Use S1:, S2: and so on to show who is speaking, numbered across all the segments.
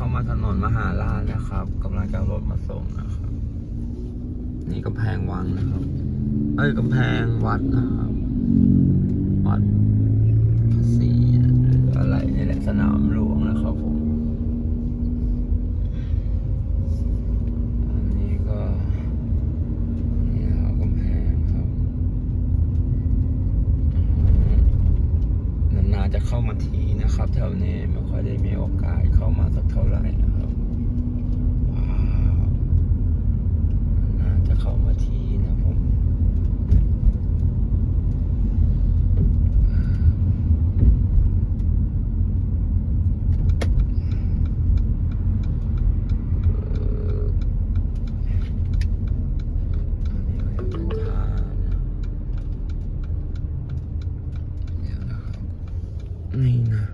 S1: เข้ามาถนนมหาราชนะครับกำลังจะรถมาส่งนะครับ นี่กำแพงวังนะครับ เอ้ยกำแพงวัดนะครับ วัดภาษีหรืออะไรนี่แหละสนามหลวงนะครับผม อันนี้ก็นี่นะครับกำแพงครับอืมนานๆจะเข้ามาทีนะ ครับแถวนี้ไม่ค่อยได้มีโอกาสเข้ามาสักเท่าไหร่นะครับว้าวนาจะเข้ามาทีนะผม อันนี้ก็จะเป็นทางนะเดี๋ยวนะครับ นี่นะ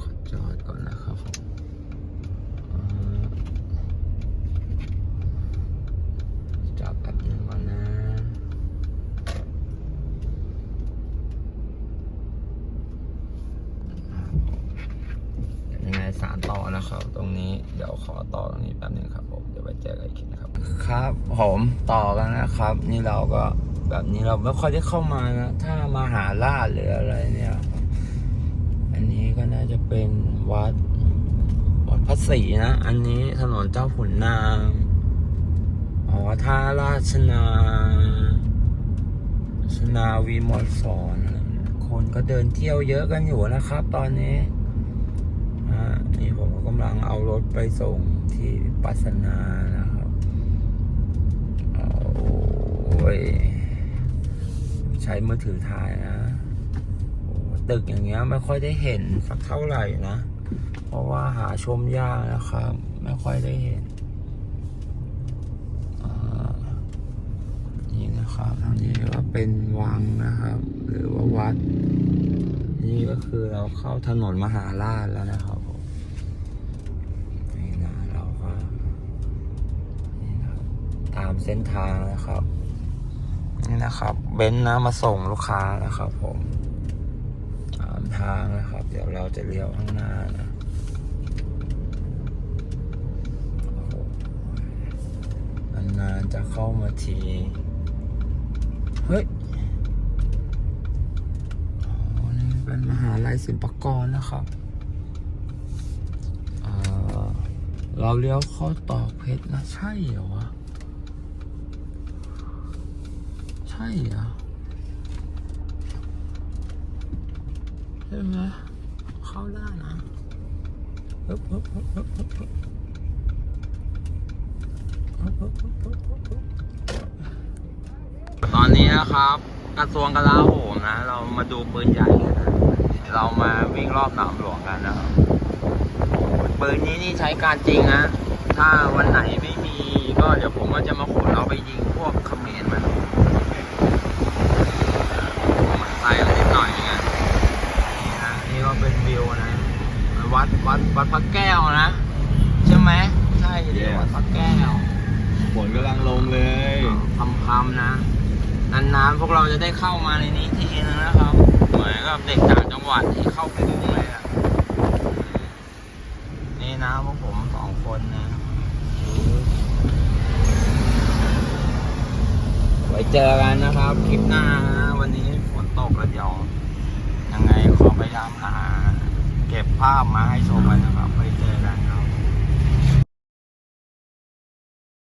S1: ขอจอดก่อนนะครับผมอ่าจอดแป๊บนึงก่อนนะ ยังไงสารต่อนะครับ ตรงนี้เดี๋ยวขอต่อตรงนี้แป๊บนึงครับผมเดี๋ยวไปเจอกันอีกทีนะครับ ครับผมต่อกันนะครับ นี่เราก็แบบนี้เราไม่ค่อยได้เข้ามานะถ้ามาหาลาหรืออะไรเนี่ย อันนี้ก็น่าจะเป็นวัดวัดพระศรีนะ อันนี้ถนนเจ้าขุนนางอ๋อท่าราชนาชนาวีมอลสอนคนก็เดินเที่ยวเยอะกันอยู่นะครับ ตอนนี้ อ่านี่ผมก็กำลั งเอารถไปส่งที่ปัสนานะครับ โอ้ย ใช้มือถือถ่ายนะตึกอย่างเงี้ยไม่ค่อยได้เห็นสักเท่าไหร่นะ เพราะว่าหาชมยากนะครับ ไม่ค่อยได้เห็นนี่นะครับทางนี้ก็เป็นวังนะครับ หรือว่าวัด นี่ก็คือเราเข้าถนนมหาราชแล้วนะครับผมนี่นะเราก็นี่นะครับตามเส้นทางนะครับ นี่นะครับเบนซ์นะมาส่งลูกค้านะครับ ผมตามทางนะครับ เดี๋ยวเราจะเลี้ยวข้างหน้านะอ้โหนานๆจะเข้ามาที เฮ้ยอ๋อนี่เป็นมหาลัยศิลปากรนะครับเเราเลี้ยวเข้าตอกเพชรนะใช่เหรอวะ ใช่เหรอใช่ไหมเข้าได้นะฮึบฮึบฮึบฮึบฮึบฮึบตอนนี้นะครับ กระทรวงกลาโหมนะ เรามาดูปืนใหญ่เรามาวิ่งรอบหนามหลวงกันนะครับปืนนี้นี่ใช้การจริงนะ ถ้า วัดวัดวัดพระแก้วนะใช่ไหมใช่เรียกวัดพระแก้ว
S2: ฝนกำลังลงเลย
S1: คำคำๆนะนานๆพวกเราจะได้เข้ามาในนี้ทีนึงนะครับเหมือนกับเด็กต่างจังหวัดที่เข้ากรุงเลยอะนี่นะพวกผมสองคนนะไว้เจอกันนะครับ คลิปหน้านะวันนี้ฝนตกแล้วเดี๋ยวยังไงขอพยายามหา เก็บภาพมาให้ชมกันนะครับ